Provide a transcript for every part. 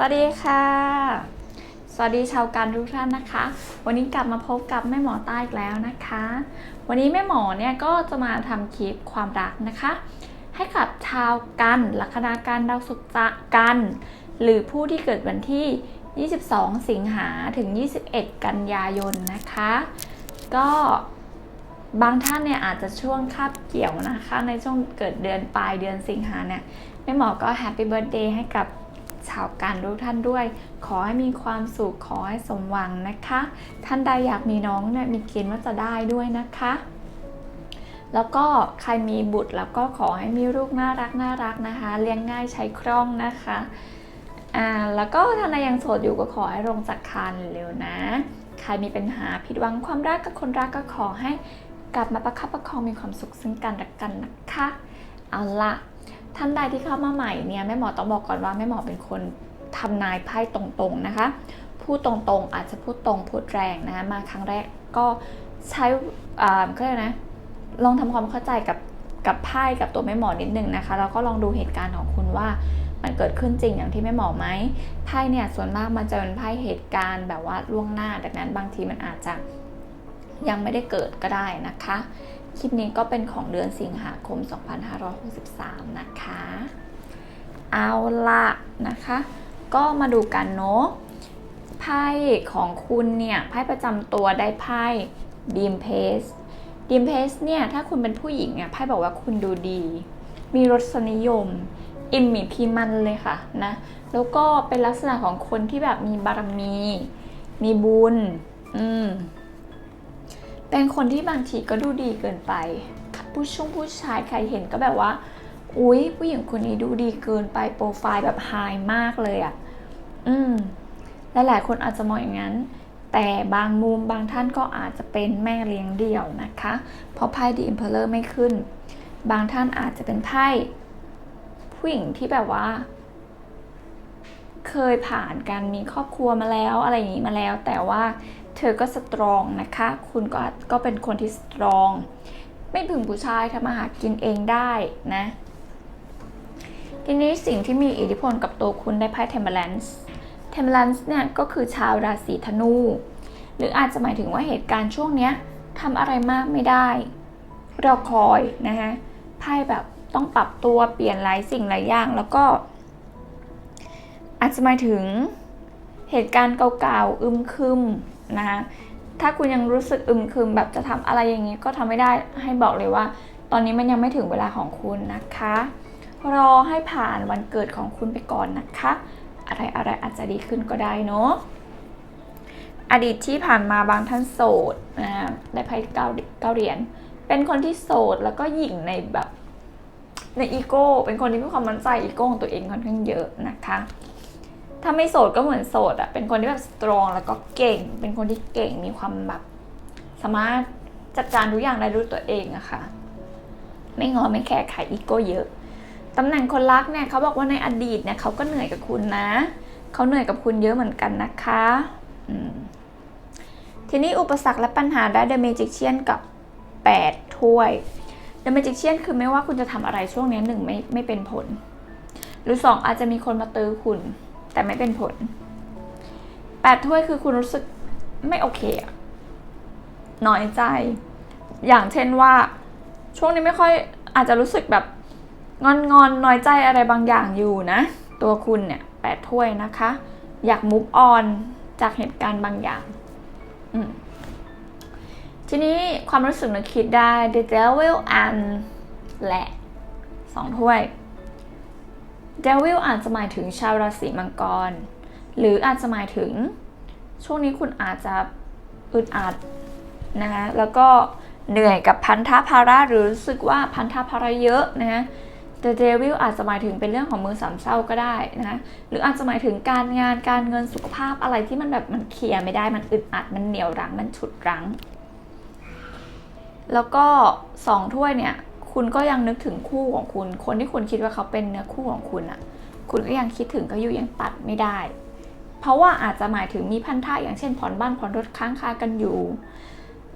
สวัสดีค่ะ สวัสดีชาวการทุกท่านนะคะ วันนี้กลับมาพบกับแม่หมอใต้อีกแล้วนะคะ วันนี้แม่หมอเนี่ยก็จะมาทำคลิปความรักนะคะ ให้กับชาวกันลัคนาการดาวศุกร์จกัน หรือผู้ที่เกิดวันที่ 22 สิงหาถึง 21 กันยายนนะคะ ก็บางท่านเนี่ยอาจจะช่วงคาบเกี่ยวนะคะ ในช่วงเกิดเดือนปลายเดือนสิงหาเนี่ยแม่หมอก็แฮปปี้เบิร์ดเดย์ให้กับ ชาวกันทุกท่านด้วย ขอให้มีความสุขขอให้สมหวังนะคะ ท่านใดอยากมีน้องเนี่ยมีเกณฑ์ว่าจะได้ด้วยนะคะ แล้วก็ใครมีบุตรแล้วก็ขอให้มีลูกน่ารักน่ารักนะคะ เลี้ยงง่ายใช้คล่องนะคะอ่าแล้วก็ท่านใดยังโสดอยู่ก็ขอให้ลงจากคานเร็วๆนะ ใครมีปัญหาผิดหวังความรักกับคนรักก็ขอให้กลับมาประคับประคองมีความสุขซึ่งกันและกันนะคะ เอาละ ท่านใดที่เข้ามาใหม่เนี่ยแม่หมอต้องบอกก่อนว่าแม่หมอเป็นคนทำนายไพ่ตรงๆนะคะ พูดตรงๆอาจจะพูดตรงพูดแรงนะคะมาครั้งแรกก็ใช้อ่าก็เลยกนะลองทำความเข้าใจกับกับไพ่กับตัวแม่หมอนิดนึงนะคะแล้วก็ลองดูเหตุการณ์ของคุณว่ามันเกิดขึ้นจริงอย่างที่แม่หมอไหมไพ่เนี่ยส่วนมากมันจะเป็นไพ่เหตุการณ์แบบว่าล่วงหน้าดังนั้นบางทีมันอาจจะยังไม่ได้เกิดก็ได้นะคะ คลิปนี้ก็เป็นของเดือนสิงหาคม 2563 นะคะ เอาละนะคะ ก็มาดูกันเนาะไพ่ของคุณเนี่ยไพ่ประจำตัวได้ไพ่ดีมเพสดีมเพสเนี่ยถ้าคุณเป็นผู้หญิงเนี่ยไพ่บอกว่าคุณดูดี มีรสนิยม อิมมีพีมันเลยค่ะนะแล้วก็เป็นลักษณะของคนที่แบบมีบารมี มีบุญ อืม เป็นคนที่บางทีก็ดูดีเกินไป ผู้ช่วงผู้ชายใครเห็นก็แบบว่า อุ๊ย ผู้หญิงคนนี้ดูดีเกินไปโปรไฟล์แบบไฮมากเลยอะ่ะ อืมหลายๆคนอาจจะมองอย่างนั้น แต่บางมุมบางท่านก็อาจจะเป็นแม่เลี้ยงเดี่ยวนะคะ เพราะไพ่ดีอิมเพลเลอร์ไม่ขึ้น บางท่านอาจจะเป็นไพ่ผู้หญิงที่แบบว่า เคยผ่านการมีครอบครัวมาแล้วอะไรอย่างนี้มาแล้ว แต่ว่า เธอก็สตรองนะคะ คุณก็ก็เป็นคนที่สตรอง ไม่พึงผู้ชายทำมาหากินเองได้นะทีนี้สิ่งที่มีอิทธิพลกับตัวคุณได้ไพ่เทมเ e ลนซ์เทมเ e ลนซ์เนี่ยก็คือชาวราศีธนู หรืออาจจะหมายถึงว่าเหตุการณ์ช่วงเนี้ยทำอะไรมากไม่ได้รอคอยนะคะไพ่แบบต้องปรับตัวเปลี่ยนหลายสิ่งหลายอย่างแล้วก็ อาจจะหมายถึงเหตุการณ์เก่าๆอึมครึม นะคะถ้าคุณยังรู้สึกอึมครึมแบบจะทำอะไรอย่างนี้ก็ทำไม่ได้ให้บอกเลยว่า ตอนนี้มันยังไม่ถึงเวลาของคุณนะคะ รอให้ผ่านวันเกิดของคุณไปก่อนนะคะ อะไรอะไรอาจจะดีขึ้นก็ได้เนาะอดีตที่ผ่านมาบางท่านโสดนะได้ไพ่เก้าเก้าเหรียญเป็นคนที่โสดแล้วก็หยิ่งในแบบในอีโก้เป็นคนที่มีความมั่นใจอีโก้ของตัวเองค่อนข้างเยอะนะคะ ถ้าไม่โสดก็เหมือนโสดอะเป็นคนที่แบบสตรองแล้วก็เก่ง เป็นคนที่เก่งมีความแบบสามารถจัดการทุกอย่างได้ด้วยตัวเองอะค่ะ ไม่งอไม่แคร์ใครอีโก้เยอะตำแหน่งคนรักเนี่ยเขาบอกว่าในอดีตเนี่ยเขาก็เหนื่อยกับคุณนะ เขาเหนื่อยกับคุณเยอะเหมือนกันนะคะทีนี้อุปสรรคและปัญหาได้ The Magician กับ8ถ้วย The Magician คือไม่ว่าคุณจะทำอะไรช่วงนี้หนึ่งไม่ไม่เป็นผล หรือสองอาจจะมีคนมาตื้อคุณ แต่ไม่เป็นผล8ถ้วยคือคุณรู้สึกไม่โอเคอะน้อยใจ อย่างเช่นว่า ช่วงนี้ไม่ค่อยอาจจะรู้สึกแบบงอนงอนน้อยใจอะไรบางอย่างอยู่นะ ตัวคุณเนี่ยแปดถ้วยนะคะ อยากมุฟออนจากเหตุการณ์บางอย่างทีนี้ความรู้สึกนึกคิดได้ The Devil and และสองถ้วย Devil อาจจะหมายถึงชาวราศีมังกร หรืออาจจะหมายถึง ช่วงนี้คุณอาจจะอึดอัดนะคะแล้วก็เหนื่อยกับพันธะภาระหรือรู้สึกว่าพันธะภาระเยอะนะฮะ The Devil อาจจะหมายถึงเป็นเรื่องของมือสามเศร้าก็ได้นะคะหรืออาจจะหมายถึงการงานการเงินสุขภาพอะไรที่มันแบบมันเคลียร์ไม่ได้มันอึดอัดมันเหนียวรั้งมันฉุดรั้ง แล้วก็สองถ้วยเนี่ย คุณก็ยังนึกถึงคู่ของคุณ คนที่คุณคิดว่าเขาเป็นเนื้อคู่ของคุณอะคุณก็ยังคิดถึงเขาอยู่ยังตัดไม่ได้ เพราะว่าอาจจะหมายถึงมีพันธะอย่างเช่นผ่อนบ้านผ่อนรถค้างคากันอยู่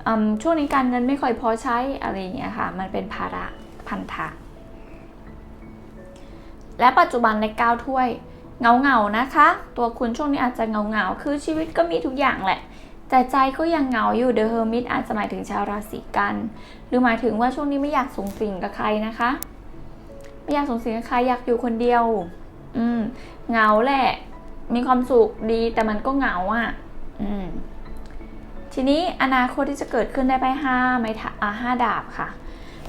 อช่วงนี้การเงินไม่ค่อยพอใช้อะไรอย่างเงี้ยค่ะ มันเป็นภาระพันธะ และปัจจุบันใน9ถ้วยเงาเงานะคะ ตัวคุณช่วงนี้อาจจะเงาเงาคือชีวิตก็มีทุกอย่างแหละ แต่ใจก็ยังเหงาอยู่ The Hermit อาจจะหมายถึงชาวราศีกัน หรือหมายถึงว่าช่วงนี้ไม่อยากสูงสิงกับใครนะคะ ไม่อยากสูงสิงกับใครอยากอยู่คนเดียว อืมเหงาแหละ มีความสุขดีแต่มันก็เหงาอะ อืมทีนี้อนาคตที่จะเกิดขึ้นได้ไปห้าไม้ทะอ่าห้าดาบค่ะ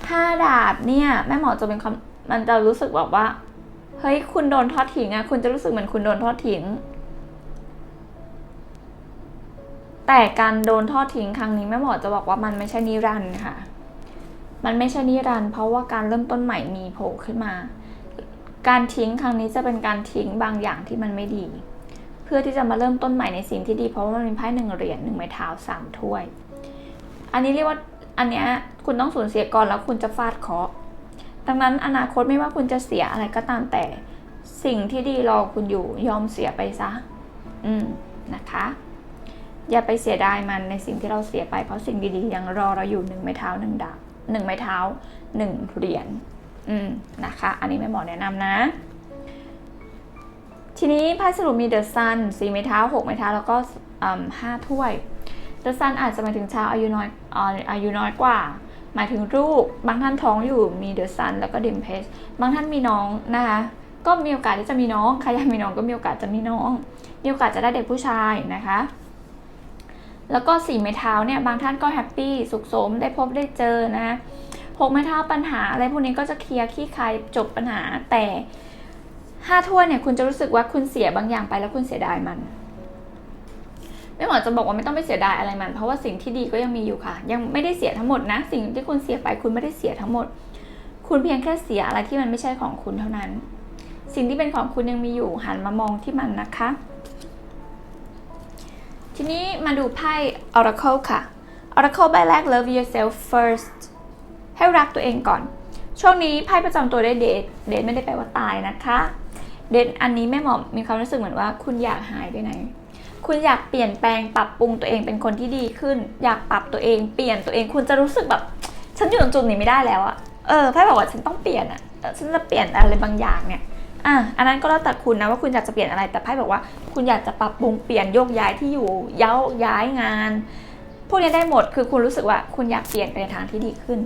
ห้าดาบเนี่ยแม่หมอจะเป็นความมันจะรู้สึกแบบว่าเฮ้ยคุณโดนทอดทิ้งอะคุณจะรู้สึกเหมือนคุณโดนทอดทิ้ง แต่การโดนทอดทิ้งครั้งนี้แม่หมอจะบอกว่ามันไม่ใช่นิรันดร์ค่ะ มันไม่ใช่นิรันดร์เพราะว่าการเริ่มต้นใหม่มีโผล่ขึ้นมา การทิ้งครั้งนี้จะเป็นการทิ้งบางอย่างที่มันไม่ดี เพื่อที่จะมาเริ่มต้นใหม่ในสิ่งที่ดี เพราะว่ามันมีไพ่หนึ่งเหรียญหนึ่งไม้เท้าสามถ้วย อันนี้เรียกว่าอันเนี้ยคุณต้องสูญเสียก่อนแล้วคุณจะฟาดเคาะดังนั้นอนาคตไม่ว่าคุณจะเสียอะไรก็ตามแต่ สิ่งที่ดีรอคุณอยู่ยอมเสียไปซะ อืมนะคะ อย่าไปเสียดายมันในสิ่งที่เราเสียไป เพราะสิ่งดีๆยังรอเราอยู่หนึ่งไม้เท้าหนึ่งดาบหนึ่งไม้เท้าหนึ่งเหรียญอืมนะคะ อันนี้แม่หมอแนะนำนะ ทีนี้ไพ่สรุปมีเดอะซันสี่ไม้เท้าหกไม้เท้าแล้วก็ห้าถ้วยเดอะซันอาจจะหมายถึงชาวอายุน้อยอายุน้อยกว่า หมายถึงลูกบางท่านท้องอยู่มีเดอะซันแล้วก็เดมเพสบางท่านมีน้องนะคะก็มีโอกาสที่จะมีน้องใครอยากมีน้องก็มีโอกาสจะมีน้อง มีโอกาสจะได้เด็กผู้ชายนะคะ แล้วก็สี่ไม้เท้าเนี่ยบางท่านก็แฮปปี้สุขสมได้พบได้เจอนะหกไม้เท้าปัญหาอะไรพวกนี้ก็จะเคลียร์ขี้คายจบปัญหาแต่ห้าถ้วยเนี่ยคุณจะรู้สึกว่าคุณเสียบางอย่างไปแล้วคุณเสียดายมันไม่หมอจะบอกว่าไม่ต้องไปเสียดายอะไรมัน เพราะว่าสิ่งที่ดีก็ยังมีอยู่ค่ะ ยังไม่ได้เสียทั้งหมดนะ สิ่งที่คุณเสียไปคุณไม่ได้เสียทั้งหมด คุณเพียงแค่เสียอะไรที่มันไม่ใช่ของคุณเท่านั้น สิ่งที่เป็นของคุณยังมีอยู่หันมามองที่มันนะคะ ทีนี้มาดูไพ่ Oracle ค่ะ Oracle ใบแรก Love yourself first ให้รักตัวเองก่อน ช่วงนี้ไพ่ประจำตัวได้เดท เดทไม่ได้แปลว่าตายนะคะ เดทอันนี้แม่หมอมีความรู้สึกเหมือนว่า คุณอยากหายไปไหน คุณอยากเปลี่ยนแปลงปรับปรุงตัวเองเป็นคนที่ดีขึ้น อยากปรับตัวเองเปลี่ยนตัวเองคุณจะรู้สึกแบบ ฉันอยู่ตรงจุดนี้ไม่ได้แล้วอะเออไพ่บอกว่าฉันต้องเปลี่ยนอะฉันจะเปลี่ยนอะไรบางอย่างเนี่ย อะอันนั้นก็แล้วแต่คุณนะว่าคุณอยากจะเปลี่ยนอะไรแต่ไพ่บอกว่า คุณอยากจะปรับปรุงเปลี่ยนโยกย้ายที่อยู่ย้าย้ายงาน พวกนี้ได้หมดคือคุณรู้สึกว่าคุณอยากเปลี่ยนไปในทางที่ดีขึ้น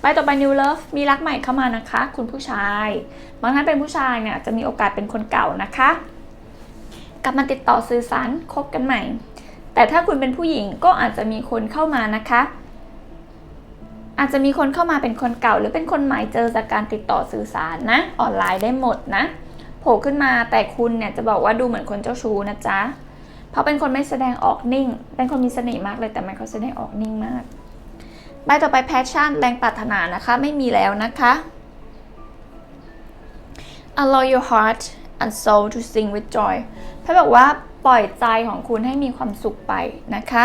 ไปต่อไป new love มีรักใหม่เข้ามานะคะ คุณผู้ชายบางท่านเป็นผู้ชายเนี่ยจะมีโอกาสเป็นคนเก่านะคะกลับมาติดต่อสื่อสารคบกันใหม่ แต่ถ้าคุณเป็นผู้หญิงก็อาจจะมีคนเข้ามานะคะ อาจจะมีคนเข้ามาเป็นคนเก่า หรือเป็นคนใหม่เจอจากการติดต่อสื่อสารนะ ออนไลน์ได้หมดนะโผล่ขึ้นมาแต่คุณเนี่ยจะบอกว่าดูเหมือนคนเจ้าชู้นะจ๊ะเพราะเป็นคนไม่แสดงออกนิ่ง เป็นคนมีเสน่ห์มากเลยแต่ไม่เขาแสดงออกนิ่งมากใบต่อไป passion แรงปรารถนานะคะไม่มีแล้วนะคะ allow your heart and soul to sing with joy พระบอกว่าปล่อยใจของคุณให้มีความสุขไปนะคะ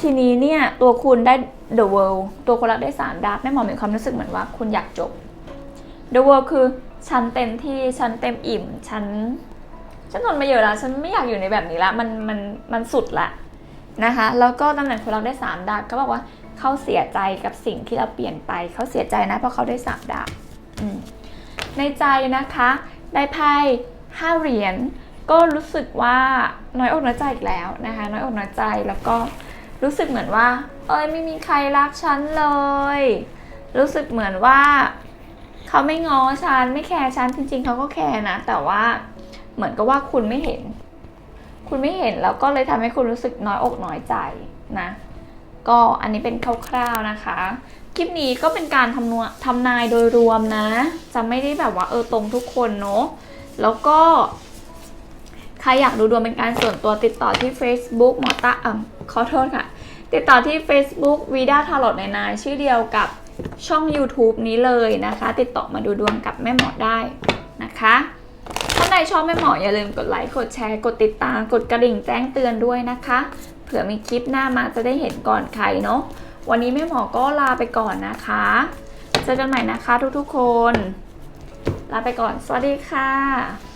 ทีนี้เนี่ยตัวคุณได้ the world ตัวคนรักได้สามดาบแม่หมอมีความรู้สึกเหมือนว่าคุณอยากจบ the world คือฉันเต็มที่ฉันเต็มอิ่มฉันฉันทนมาเยอะแล้วฉันไม่อยากอยู่ในแบบนี้ละมันมันมันสุดละนะคะแล้วก็ตำแหน่งคนรักได้สามดาบก็บอกว่าเขาเสียใจกับสิ่งที่เราเปลี่ยนไปเขาเสียใจนะเพราะเขาได้สามดาบในใจนะคะ ได้ไพ่ห้าเหรียญ ก็รู้สึกว่าน้อยอกน้อยใจอีกแล้วนะคะ น้อยอกน้อยใจแล้วก็รู้สึกเหมือนว่า เอ้ยไม่มีใครรักฉันเลย รู้สึกเหมือนว่าเขาไม่ง้อฉันไม่แคร์ฉันจริง ๆเขาก็แคร์นะ แต่ว่าเหมือนกับว่าคุณไม่เห็น คุณไม่เห็นแล้วก็เลยทำให้คุณรู้สึกน้อยอกน้อยใจนะ ก็อันนี้เป็นคร่าวๆนะคะ คลิปนี้ก็เป็นการทำนวทำนายโดยรวมนะ จะไม่ได้แบบว่าเออตรงทุกคนเนาะแล้วก็ ใครอยากดูดวงเป็นการส่วนตัวติดต่อที่ Facebook หมอตาอะขอโทษค่ะ ติดต่อที่ Facebook วีด้าทาร์ลในนายชื่อเดียวกับช่อง YouTube นี้เลยนะคะ ติดต่อมาดูดวงกับแม่หมอได้นะคะถ้าใครชอบแม่หมออย่าลืมกดไลค์กดแชร์ กดติดตามกดกระดิ่งแจ้งเตือนด้วยนะคะ เผื่อมีคลิปหน้ามาจะได้เห็นก่อนใครเนาะวันนี้แม่หมอก็ลาไปก่อนนะคะ เจอกันใหม่นะคะทุกๆคน ลาไปก่อน สวัสดีค่ะ